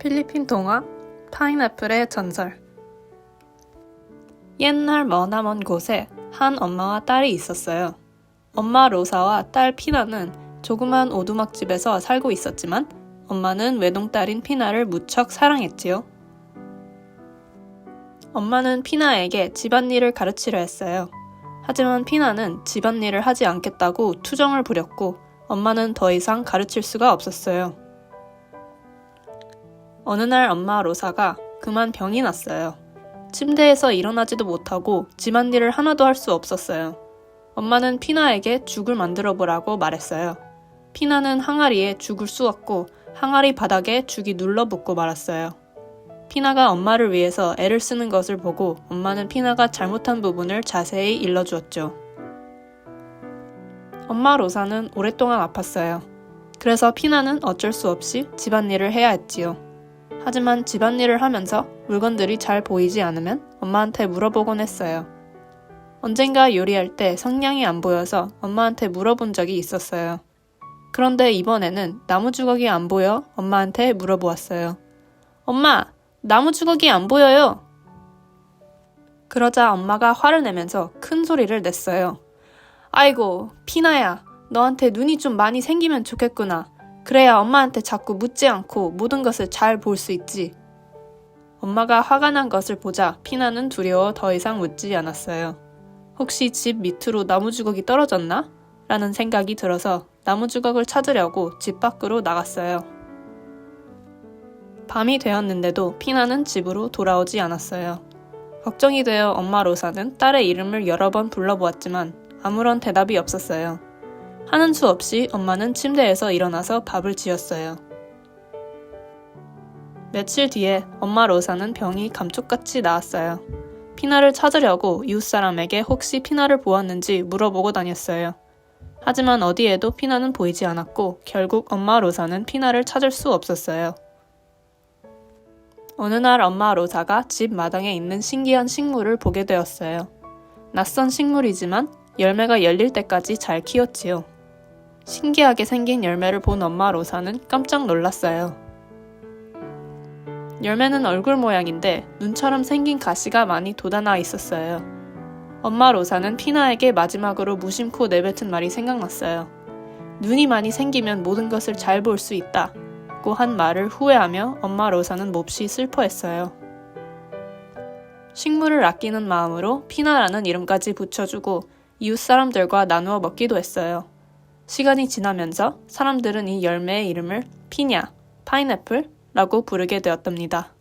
필리핀 동화 파인애플의 전설 옛날 머나먼 곳에 한 엄마와 딸이 있었어요. 엄마 로사와 딸 피나는 조그만 오두막집에서 살고 있었지만 엄마는 외동딸인 피나를 무척 사랑했지요. 엄마는 피나에게 집안일을 가르치려 했어요. 하지만 피나는 집안일을 하지 않겠다고 투정을 부렸고 엄마는 더 이상 가르칠 수가 없었어요. 어느 날 엄마 로사가 그만 병이 났어요. 침대에서 일어나지도 못하고 집안일을 하나도 할 수 없었어요. 엄마는 피나에게 죽을 만들어 보라고 말했어요. 피나는 항아리에 죽을 쑤었고 항아리 바닥에 죽이 눌러붙고 말았어요. 피나가 엄마를 위해서 애를 쓰는 것을 보고 엄마는 피나가 잘못한 부분을 자세히 일러주었죠. 엄마 로사는 오랫동안 아팠어요. 그래서 피나는 어쩔 수 없이 집안일을 해야 했지요. 하지만 집안일을 하면서 물건들이 잘 보이지 않으면 엄마한테 물어보곤 했어요. 언젠가 요리할 때 성냥이 안 보여서 엄마한테 물어본 적이 있었어요. 그런데 이번에는 나무 주걱이 안 보여 엄마한테 물어보았어요. 엄마, 나무 주걱이 안 보여요. 그러자 엄마가 화를 내면서 큰 소리를 냈어요. 아이고, 피나야, 너한테 눈이 좀 많이 생기면 좋겠구나. 그래야 엄마한테 자꾸 묻지 않고 모든 것을 잘 볼 수 있지. 엄마가 화가 난 것을 보자 피나는 두려워 더 이상 묻지 않았어요. 혹시 집 밑으로 나무 주걱이 떨어졌나? 라는 생각이 들어서 나무 주걱을 찾으려고 집 밖으로 나갔어요. 밤이 되었는데도 피나는 집으로 돌아오지 않았어요. 걱정이 되어 엄마 로사는 딸의 이름을 여러 번 불러보았지만 아무런 대답이 없었어요. 하는 수 없이 엄마는 침대에서 일어나서 밥을 지었어요. 며칠 뒤에 엄마 로사는 병이 감쪽같이 나았어요. 피나를 찾으려고 이웃 사람에게 혹시 피나를 보았는지 물어보고 다녔어요. 하지만 어디에도 피나는 보이지 않았고 결국 엄마 로사는 피나를 찾을 수 없었어요. 어느 날 엄마 로사가 집 마당에 있는 신기한 식물을 보게 되었어요. 낯선 식물이지만 열매가 열릴 때까지 잘 키웠지요. 신기하게 생긴 열매를 본 엄마 로사는 깜짝 놀랐어요. 열매는 얼굴 모양인데 눈처럼 생긴 가시가 많이 돋아나 있었어요. 엄마 로사는 피나에게 마지막으로 무심코 내뱉은 말이 생각났어요. 눈이 많이 생기면 모든 것을 잘 볼 수 있다. 고한 말을 후회하며 엄마 로사는 몹시 슬퍼했어요. 식물을 아끼는 마음으로 피나라는 이름까지 붙여주고 이웃 사람들과 나누어 먹기도 했어요. 시간이 지나면서 사람들은 이 열매의 이름을 피냐, 파인애플 라고 부르게 되었답니다.